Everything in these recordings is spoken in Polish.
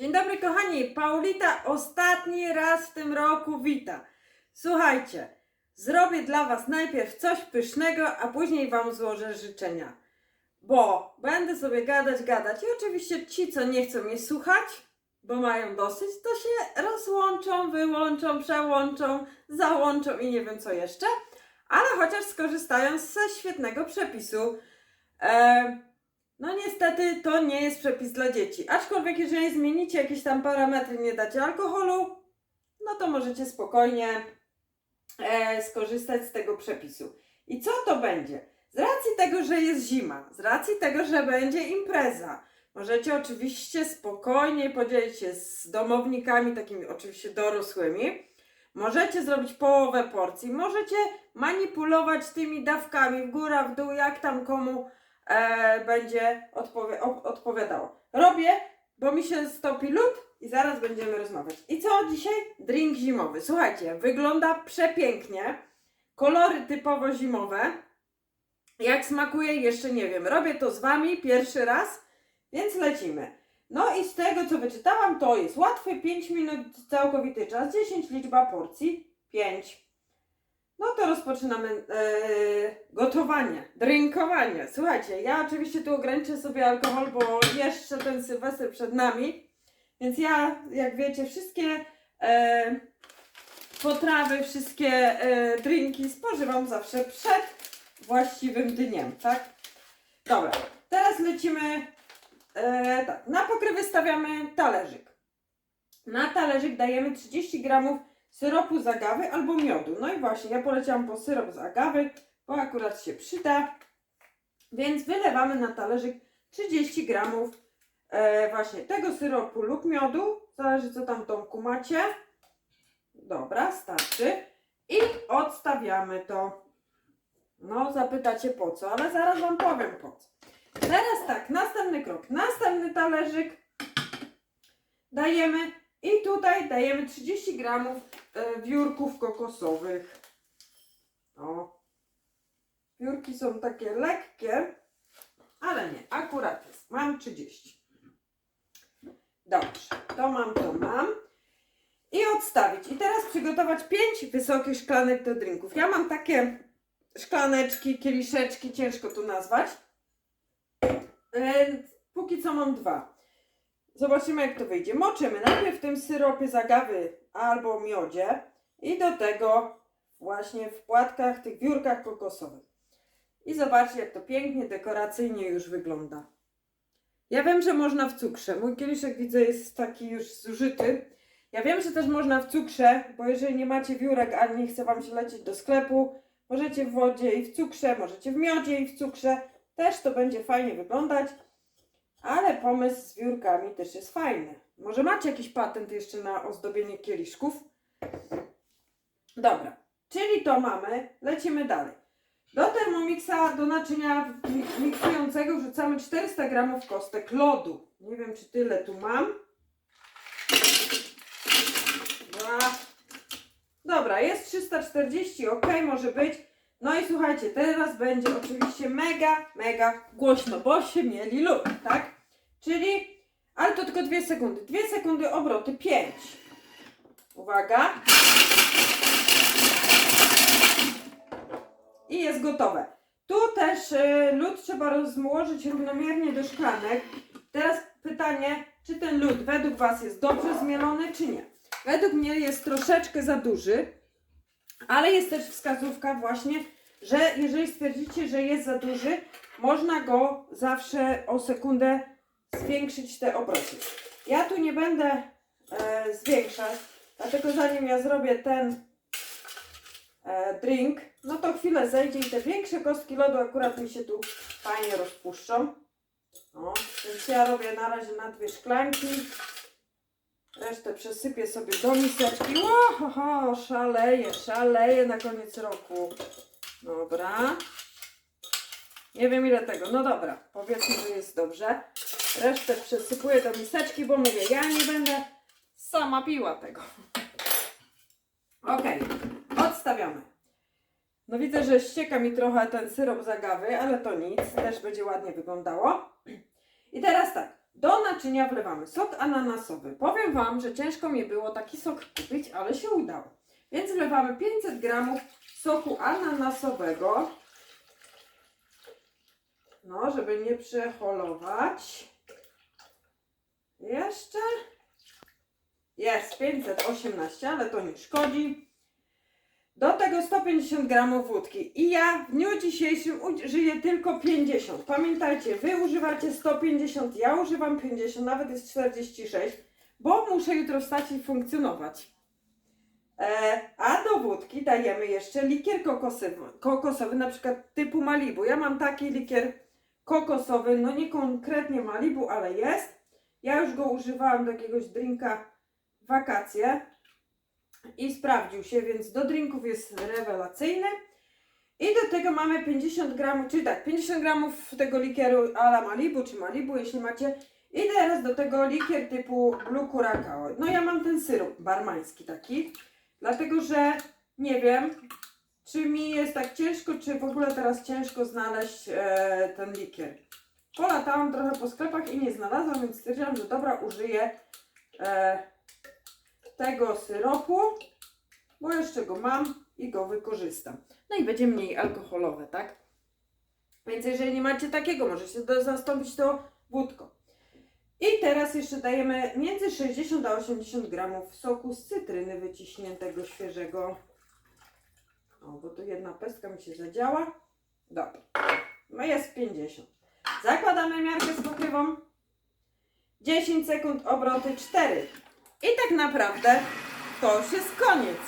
Dzień dobry kochani, Paulita ostatni raz w tym roku wita. Słuchajcie, zrobię dla Was najpierw coś pysznego, a później Wam złożę życzenia. Bo będę sobie gadać, gadać i oczywiście ci, co nie chcą mnie słuchać, bo mają dosyć, to się rozłączą, wyłączą, przełączą, załączą i nie wiem co jeszcze, ale chociaż skorzystają ze świetnego przepisu. E, no niestety to nie jest przepis dla dzieci. Aczkolwiek jeżeli zmienicie jakieś tam parametry, nie dacie alkoholu, no to możecie spokojnie e, skorzystać z tego przepisu. I co to będzie? Z racji tego, że jest zima, z racji tego, że będzie impreza, możecie oczywiście spokojnie podzielić się z domownikami, takimi oczywiście dorosłymi. Możecie zrobić połowę porcji, możecie manipulować tymi dawkami w górę, w dół, jak tam komu e, będzie odpowie- op- odpowiadało. Robię, bo mi się stopi lód i zaraz będziemy rozmawiać. I co dzisiaj? Drink zimowy. Słuchajcie, wygląda przepięknie. Kolory typowo zimowe. Jak smakuje, jeszcze nie wiem. Robię to z Wami pierwszy raz, więc lecimy. No i z tego, co wyczytałam, to jest łatwy 5 minut całkowity czas, 10 liczba porcji, 5. No to rozpoczynamy e, gotowanie, drinkowanie. Słuchajcie, ja oczywiście tu ograniczę sobie alkohol, bo jeszcze ten Sylwester przed nami. Więc ja, jak wiecie, wszystkie e, potrawy, wszystkie e, drinki spożywam zawsze przed właściwym dniem, tak? Dobra, teraz lecimy tak. Na pokrywę stawiamy talerzyk. Na talerzyk dajemy 30 gramów syropu z agawy albo miodu. No i właśnie, ja poleciałam po syrop z agawy, bo akurat się przyda. Więc wylewamy na talerzyk 30 gramów e, właśnie tego syropu lub miodu. Zależy co tam Tomku macie. Dobra, starczy. I odstawiamy to. No, zapytacie po co, ale zaraz Wam powiem po co. Teraz tak, następny krok. Następny talerzyk dajemy i tutaj dajemy 30 gramów wiórków kokosowych. O. Wiórki są takie lekkie, ale nie, akurat jest. Mam 30. Dobrze, to mam, to mam. I odstawić. I teraz przygotować 5 wysokich szklanek do drinków. Ja mam takie szklaneczki, kieliszeczki, ciężko tu nazwać. E, póki co mam dwa. Zobaczymy jak to wyjdzie. Moczymy najpierw w tym syropie z agawy albo miodzie i do tego właśnie w płatkach, tych wiórkach kokosowych. I zobaczcie jak to pięknie, dekoracyjnie już wygląda. Ja wiem, że można w cukrze. Mój kieliszek widzę jest taki już zużyty. Ja wiem, że też można w cukrze, bo jeżeli nie macie wiórek, a nie chce Wam się lecieć do sklepu, możecie w wodzie i w cukrze, możecie w miodzie i w cukrze. Też to będzie fajnie wyglądać. Ale pomysł z wiórkami też jest fajny. Może macie jakiś patent jeszcze na ozdobienie kieliszków? Dobra, czyli to mamy. Lecimy dalej. Do termomixa, do naczynia mi- miksującego wrzucamy 400 gramów kostek lodu. Nie wiem, czy tyle tu mam. Dobra, jest 340, ok, może być. No i słuchajcie, teraz będzie oczywiście mega, mega głośno, bo się mieli lód, tak? Czyli, ale to tylko dwie sekundy. Dwie sekundy obroty, pięć. Uwaga. I jest gotowe. Tu też y, lód trzeba rozłożyć równomiernie do szklanek. Teraz pytanie, czy ten lód według Was jest dobrze zmielony, czy nie? Według mnie jest troszeczkę za duży, ale jest też wskazówka właśnie, że jeżeli stwierdzicie, że jest za duży, można go zawsze o sekundę zwiększyć te obroty. Ja tu nie będę e, zwiększać, dlatego zanim ja zrobię ten e, drink, no to chwilę zejdzie i te większe kostki lodu akurat mi się tu fajnie rozpuszczą. No, więc ja robię na razie na dwie szklanki. Resztę przesypię sobie do miseczki. Ło, ho, ho, szaleję, szaleję na koniec roku. Dobra. Nie wiem ile tego. No dobra, powiedzmy, że jest dobrze. Resztę przesypuję do miseczki, bo mówię, ja nie będę sama piła tego. Ok, odstawiamy. No widzę, że ścieka mi trochę ten syrop z agawy, ale to nic, też będzie ładnie wyglądało. I teraz tak, Do naczynia wlewamy sok ananasowy. Powiem Wam, że ciężko mi było taki sok kupić, ale się udało. Więc wlewamy 500 gramów soku ananasowego. No, żeby nie przeholować. Jeszcze. Jest 518, ale to nie szkodzi. Do tego 150 gramów wódki. I ja w dniu dzisiejszym użyję tylko 50. Pamiętajcie, wy używacie 150, ja używam 50, nawet jest 46, bo muszę jutro wstać i funkcjonować. E, a do wódki dajemy jeszcze likier kokosowy, kokosowy, na przykład typu Malibu. Ja mam taki likier kokosowy, no nie konkretnie Malibu, ale jest. Ja już go używałam do jakiegoś drinka wakacje i sprawdził się, więc do drinków jest rewelacyjny. I do tego mamy 50 gramów, czyli tak, 50 gramów tego likieru ala Malibu czy Malibu, jeśli macie. I teraz do tego likier typu Blue Curacao. No ja mam ten syrop barmański taki, dlatego że nie wiem, czy mi jest tak ciężko, czy w ogóle teraz ciężko znaleźć e, ten likier. Polatałam trochę po sklepach i nie znalazłam, więc stwierdziłam, że dobra, użyję e, tego syropu, bo jeszcze go mam i go wykorzystam. No i będzie mniej alkoholowe, tak? Więc jeżeli nie macie takiego, możecie to zastąpić to wódką. I teraz jeszcze dajemy między 60 a 80 gramów soku z cytryny wyciśniętego, świeżego. O, bo tu jedna pestka mi się zadziała. Dobra. No jest 50. Zakładamy miarkę z pokrywą. 10 sekund, obroty 4. I tak naprawdę to już jest koniec.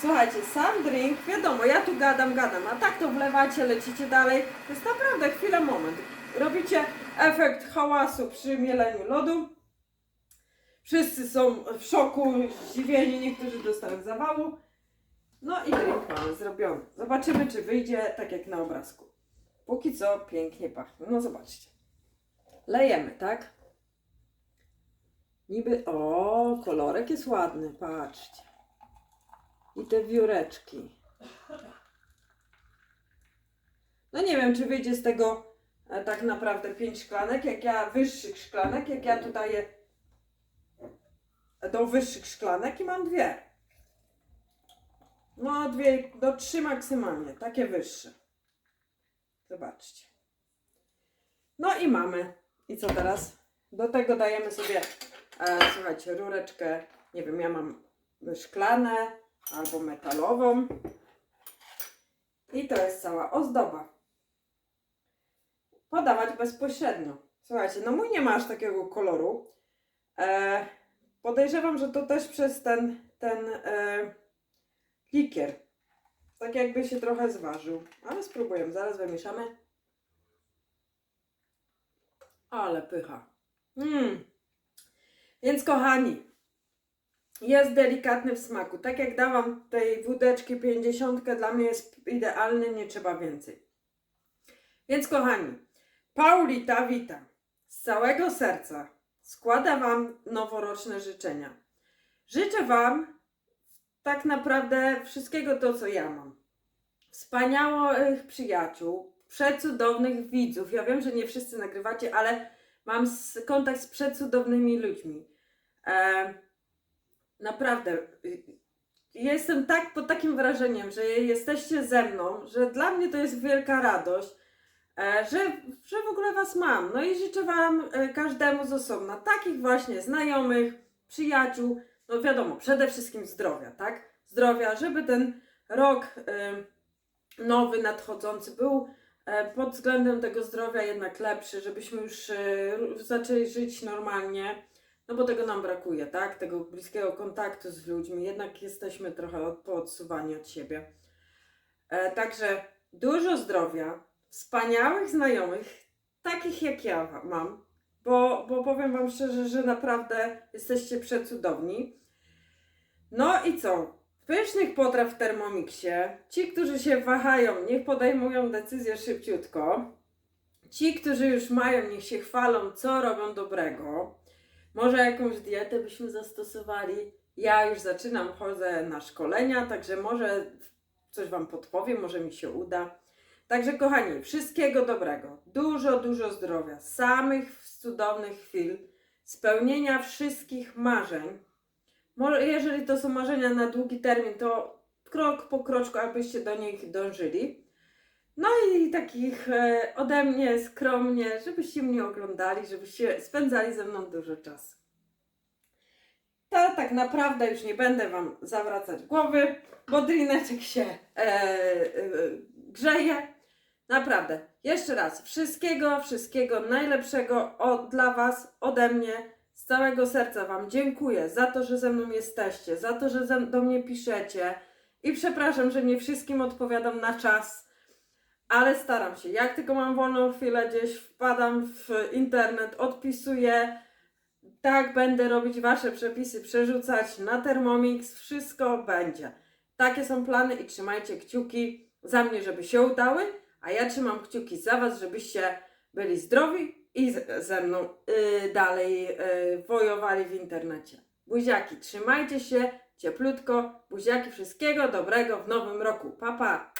Słuchajcie, sam drink, wiadomo, ja tu gadam, gadam, a tak to wlewacie, lecicie dalej. To jest naprawdę chwila, moment. Robicie efekt hałasu przy mieleniu lodu. Wszyscy są w szoku, zdziwieni, niektórzy dostają zawału. No i drink mamy zrobiony. Zobaczymy, czy wyjdzie tak jak na obrazku. Póki co pięknie pachnie. No zobaczcie. Lejemy, tak? Niby, o, kolorek jest ładny, patrzcie. I te wióreczki. No nie wiem, czy wyjdzie z tego e, tak naprawdę pięć szklanek, jak ja, wyższych szklanek, jak ja tu daję do wyższych szklanek i mam dwie. No, dwie, do trzy maksymalnie, takie wyższe. Zobaczcie. No i mamy. I co teraz? Do tego dajemy sobie, e, słuchajcie, rureczkę, nie wiem, ja mam szklane albo metalową. I to jest cała ozdoba. Podawać bezpośrednio. Słuchajcie, no mój nie ma aż takiego koloru. E, podejrzewam, że to też przez ten, ten e, likier. Tak jakby się trochę zważył. Ale spróbujemy, zaraz wymieszamy. Ale pycha. Mm. Więc kochani, jest delikatny w smaku. Tak jak dałam tej wódeczki 50, dla mnie jest idealny, nie trzeba więcej. Więc kochani, Paulita witam. Z całego serca składa Wam noworoczne życzenia. Życzę Wam tak naprawdę wszystkiego to, co ja mam. Wspaniałych przyjaciół, przecudownych widzów. Ja wiem, że nie wszyscy nagrywacie, ale mam kontakt z przecudownymi ludźmi. E, naprawdę. y, Jestem tak pod takim wrażeniem, że jesteście ze mną, że dla mnie to jest wielka radość, e, że, że w ogóle Was mam. No i życzę Wam e, każdemu z osobna takich właśnie znajomych, przyjaciół, no wiadomo, przede wszystkim zdrowia, tak? Zdrowia, żeby ten rok y, nowy, nadchodzący był e, pod względem tego zdrowia jednak lepszy, żebyśmy już e, zaczęli żyć normalnie, no bo tego nam brakuje, tak? Tego bliskiego kontaktu z ludźmi, jednak jesteśmy trochę od, poodsuwani od siebie. E, także dużo zdrowia, wspaniałych znajomych, takich jak ja mam, bo, bo powiem Wam szczerze, że naprawdę jesteście przecudowni. No i co? Pysznych potraw w Thermomixie. Ci, którzy się wahają, niech podejmują decyzję szybciutko. Ci, którzy już mają, niech się chwalą, co robią dobrego. Może jakąś dietę byśmy zastosowali. Ja już zaczynam, chodzę na szkolenia, także może coś Wam podpowiem, może mi się uda. Także kochani, wszystkiego dobrego, dużo, dużo zdrowia, samych cudownych chwil, spełnienia wszystkich marzeń. Może jeżeli to są marzenia na długi termin, to krok po kroczku, abyście do nich dążyli. No i takich e, ode mnie skromnie, żebyście mnie oglądali, żebyście spędzali ze mną dużo czasu. To tak naprawdę już nie będę Wam zawracać głowy, bo drineczek się e, e, grzeje. Naprawdę, jeszcze raz, wszystkiego, wszystkiego najlepszego od, dla Was, ode mnie. Z całego serca Wam dziękuję za to, że ze mną jesteście, za to, że ze, do mnie piszecie. I przepraszam, że nie wszystkim odpowiadam na czas, ale staram się. Jak tylko mam wolną chwilę, gdzieś wpadam w internet, odpisuję. Tak, będę robić Wasze przepisy, przerzucać na Thermomix, wszystko będzie. Takie są plany i trzymajcie kciuki za mnie, żeby się udały, a ja trzymam kciuki za Was, żebyście byli zdrowi i ze mną y, dalej y, wojowali w internecie. Buziaki, trzymajcie się cieplutko. Buziaki, wszystkiego dobrego w nowym roku. Pa, pa!